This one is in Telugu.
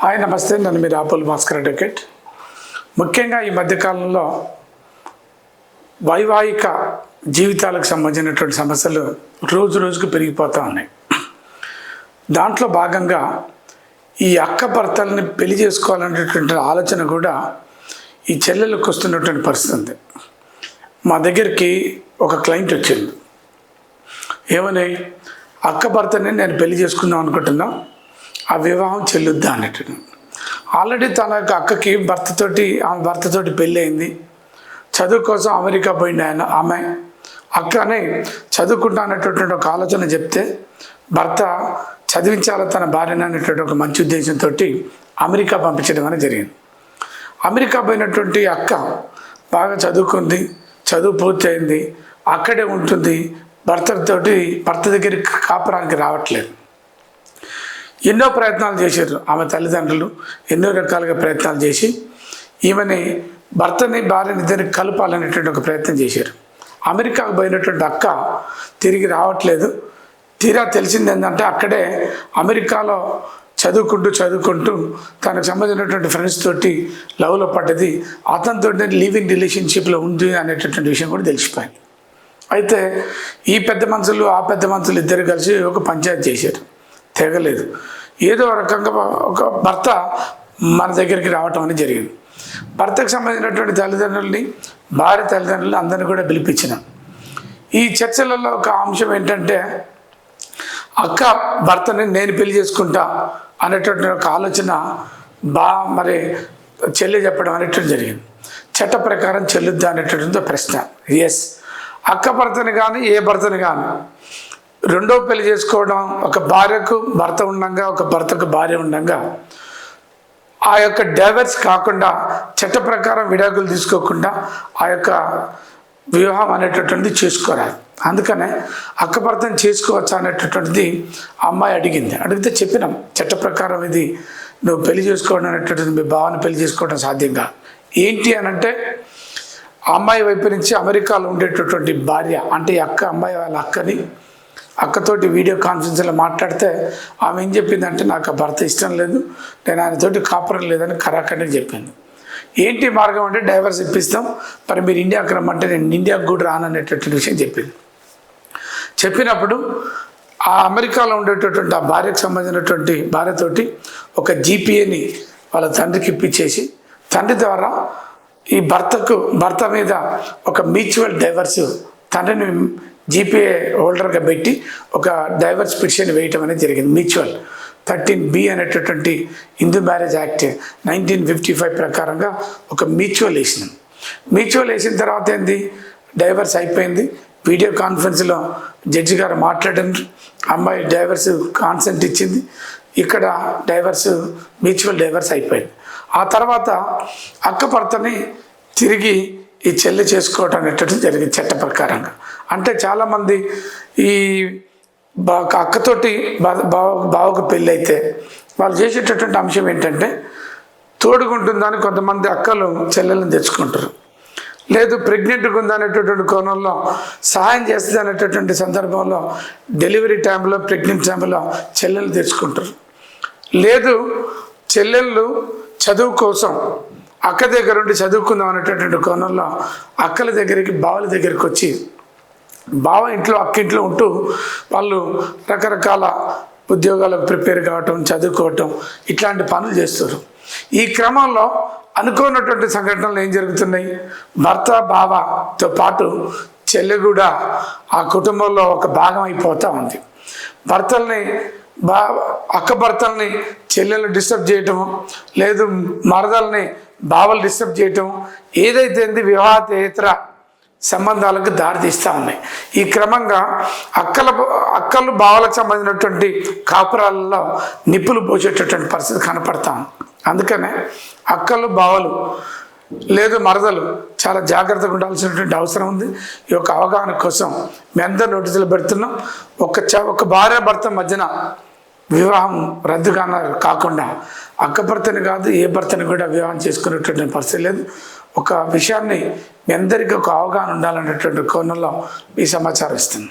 హాయ్ నమస్తే. నన్ను మీరు ఆపుల్ భాస్కర్ అడ్వకేట్. ముఖ్యంగా ఈ మధ్యకాలంలో వైవాహిక జీవితాలకు సంబంధించినటువంటి సమస్యలు రోజు రోజుకు పెరిగిపోతూ ఉన్నాయి. దాంట్లో భాగంగా ఈ అక్క భర్తల్ని పెళ్ళి చేసుకోవాలనేటువంటి ఆలోచన కూడా ఈ చెల్లెలకు వస్తున్నటువంటి పరిస్థితి. ఉంది మా దగ్గరికి ఒక క్లయింట్ వచ్చింది. ఏమని? అక్క భర్తని నేను పెళ్ళి చేసుకుందాం అనుకుంటున్నా. ఆ వివాహం చెల్లుద్దా అన్నట్టు. ఆల్రెడీ తన యొక్క అక్కకి భర్తతోటి ఆమె భర్తతోటి పెళ్ళి అయింది చదువు కోసం అమెరికా పోయింది ఆయన ఆమె. అక్కనే చదువుకుంటా అనేటటువంటి ఒక ఆలోచన చెప్తే భర్త చదివించాల తన భార్యను అనేటువంటి ఒక మంచి ఉద్దేశంతో అమెరికా పంపించడం అనేది జరిగింది. అమెరికా పోయినటువంటి అక్క బాగా చదువుకుంది చదువు పూర్తయింది అక్కడే ఉంటుంది. భర్తతోటి భర్త దగ్గరికి కాపురానికి రావట్లేదు. ఎన్నో ప్రయత్నాలు చేశారు ఆమె తల్లిదండ్రులు ఎన్నో రకాలుగా ప్రయత్నాలు చేసి ఈమెని భర్తని భార్యని ఇద్దరిని కలపాలనేటువంటి ఒక ప్రయత్నం చేశారు. అమెరికాకు పోయినటువంటి అక్క తిరిగి రావట్లేదు. తీరా తెలిసింది ఏంటంటే అక్కడే అమెరికాలో చదువుకుంటూ చదువుకుంటూ తనకు సంబంధించినటువంటి ఫ్రెండ్స్ తోటి లవ్లో పడ్డది. అతనితో లివింగ్ రిలేషన్షిప్లో ఉంది అనేటటువంటి విషయం కూడా తెలిసిపోయింది. అయితే ఈ పెద్ద మనుషులు ఆ పెద్ద మనుషులు ఇద్దరు కలిసి ఒక పంచాయతీ చేశారు. తెగలేదు ఏదో రకంగా ఒక భర్త మన దగ్గరికి రావటం అనేది జరిగింది. భర్తకు సంబంధించినటువంటి తల్లిదండ్రుల్ని భార్య తల్లిదండ్రులు అందరిని కూడా పిలిపించినాం. ఈ చర్చలలో ఒక అంశం ఏంటంటే అక్క భర్తని నేను పెళ్ళి చేసుకుంటా అనేటువంటి ఒక ఆలోచన బా మరి చెల్లి చెప్పడం అనేటువంటి జరిగింది. చట్ట ప్రకారం చెల్లుద్దా అనేటటువంటి ప్రశ్న. ఎస్ అక్క భర్తని కానీ ఏ భర్తని కానీ రెండో పెళ్ళి చేసుకోవడం ఒక భార్యకు భర్త ఉండంగా ఒక భర్తకు భార్య ఉండంగా ఆ యొక్క డైవర్స్ కాకుండా చట్ట ప్రకారం విడాకులు తీసుకోకుండా ఆ యొక్క వివాహం అనేటటువంటిది చేసుకోరాదు. అందుకనే అక్కభర్తను చేసుకోవచ్చా అనేటటువంటిది అమ్మాయి అడిగింది. అడిగితే చెప్పినాం చట్ట ప్రకారం ఇది నువ్వు పెళ్ళి చేసుకోవడం అనేటటువంటిది మీ భావాన్ని పెళ్ళి చేసుకోవడం సాధ్యంగా ఏంటి అని అంటే అమ్మాయి వైపు నుంచి అమెరికాలో ఉండేటటువంటి భార్య అంటే అక్క అమ్మాయి వాళ్ళ అక్కని అక్కతోటి వీడియో కాన్ఫరెన్స్లో మాట్లాడితే ఆమె ఏం చెప్పిందంటే నాకు ఆ భర్త ఇష్టం లేదు నేను ఆయనతోటి కాపురం లేదని కరాఖండి చెప్పింది. ఏంటి మార్గం అంటే డైవర్స్ ఇప్పిస్తాం మరి మీరు ఇండియాకి రమ్మంటే నేను ఇండియాకు కూడా రాననేటటువంటి విషయం చెప్పింది. చెప్పినప్పుడు ఆ అమెరికాలో ఉండేటటువంటి ఆ భార్యకు సంబంధించినటువంటి భార్యతోటి ఒక జీపీఏని వాళ్ళ తండ్రికి ఇప్పించేసి తండ్రి ద్వారా ఈ భర్తకు భర్త మీద ఒక మ్యూచువల్ డైవర్స్ తండ్రిని జీపీఏ హోల్డర్గా పెట్టి ఒక డైవర్స్ పిటిషన్ వేయటం అనేది జరిగింది. మ్యూచువల్. థర్టీన్ బి అనేటటువంటి Hindu marriage act nineteen fifty five ప్రకారంగా ఒక మ్యూచువల్ వేసినాం. మ్యూచువల్ వేసిన తర్వాత ఏంది? డైవర్స్ అయిపోయింది. వీడియో కాన్ఫరెన్స్లో జడ్జి గారు మాట్లాడారు అమ్మాయి డైవర్స్ కాన్సెంట్ ఇచ్చింది. ఇక్కడ డైవర్స్ మ్యూచువల్ డైవర్స్ అయిపోయింది. ఆ తర్వాత అక్క భర్తని తిరిగి ఈ చెల్లి చేసుకోవటం అనేటటువంటి జరిగింది చట్ట ప్రకారంగా. అంటే చాలామంది ఈ బా అక్కతోటి బా బావ బావకు పెళ్ళి అయితే వాళ్ళు చేసేటటువంటి అంశం ఏంటంటే తోడుగుంటుందని కొంతమంది అక్కలు చెల్లెలను తెచ్చుకుంటారు. లేదు ప్రెగ్నెంట్గా ఉందనేటటువంటి కోణంలో సహాయం చేస్తుంది అనేటటువంటి సందర్భంలో డెలివరీ టైంలో ప్రెగ్నెంట్ టైంలో చెల్లెలు తెచ్చుకుంటారు. లేదు చెల్లెళ్ళు చదువు కోసం అక్క దగ్గర ఉండి చదువుకుందాం అనేటటువంటి కోణంలో అక్కల దగ్గరికి బావల దగ్గరికి వచ్చి బావ ఇంట్లో అక్క ఇంట్లో ఉంటూ వాళ్ళు రకరకాల ఉద్యోగాలకు ప్రిపేర్ కావటం చదువుకోవటం ఇట్లాంటి పనులు చేస్తారు. ఈ క్రమంలో అనుకోనటువంటి సంఘటనలు ఏం జరుగుతున్నాయి? భర్త బావతో పాటు చెల్లె కూడా ఆ కుటుంబంలో ఒక భాగం అయిపోతూ ఉంది. భర్తల్ని బా అక్క భర్తల్ని చెల్లెలు డిస్టర్బ్ చేయటము లేదు మరదల్ని బావలు డిస్టర్బ్ చేయటం ఏదైతే వివాహేతర సంబంధాలకు దారితీస్తూ ఉన్నాయి. ఈ క్రమంగా అక్కల అక్కలు బావలకు సంబంధించినటువంటి కాపురాలలో నిప్పులు పోసేటటువంటి పరిస్థితి కనపడతాం అందుకనే అక్కలు బావలు లేదు మరదలు చాలా జాగ్రత్తగా ఉండాల్సినటువంటి అవసరం ఉంది. ఈ యొక్క అవగాహన కోసం మీ అందరు నోటీసులు పెడుతున్నాం. ఒక ఒక భార్య భర్త మధ్యన వివాహం రద్దు కాన కాకుండా అక్క భర్తని కాదు ఏ భర్తని కూడా వివాహం చేసుకునేటువంటి పరిస్థితి లేదు. ఒక విషయాన్ని మీ అందరికీ ఒక అవగాహన ఉండాలనేటువంటి కోణంలో ఈ సమాచారం ఇస్తుంది